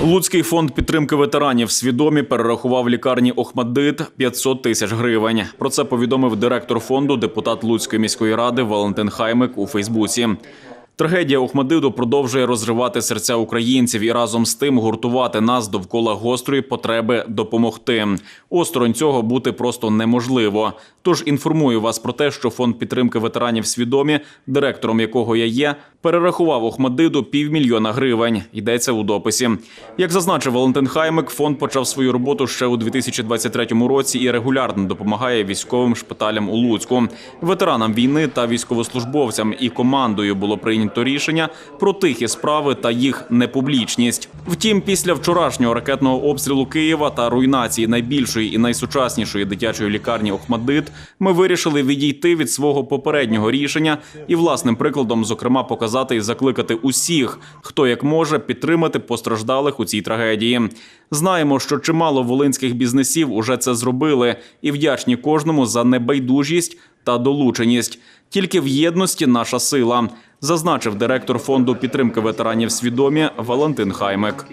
Луцький фонд підтримки ветеранів свідомі перерахував лікарні Охмаддит 500 тисяч гривень. Про це повідомив директор фонду, депутат Луцької міської ради Валентин Хаймик у Фейсбуці. Трагедія Охмадиту продовжує розривати серця українців і разом з тим гуртувати нас довкола гострої потреби допомогти. Осторонь цього бути просто неможливо. Тож інформую вас про те, що фонд підтримки ветеранів свідомі, директором якого я є, перерахував Охмадиту півмільйона гривень. Йдеться у дописі. Як зазначив Валентин Хаймик, фонд почав свою роботу ще у 2023 році і регулярно допомагає військовим шпиталям у Луцьку, ветеранам війни та військовослужбовцям. І командою було прийнято рішення про тихі справи та їх непублічність. Втім, після вчорашнього ракетного обстрілу Києва та руйнації найбільшої і найсучаснішої дитячої лікарні Охмадит, ми вирішили відійти від свого попереднього рішення і власним прикладом, зокрема, показати і закликати усіх, хто як може підтримати постраждалих у цій трагедії. Знаємо, що чимало волинських бізнесів уже це зробили, і вдячні кожному за небайдужість та долученість. Тільки в єдності наша сила, зазначив директор фонду підтримки ветеранів свідомі Валентин Хаймик.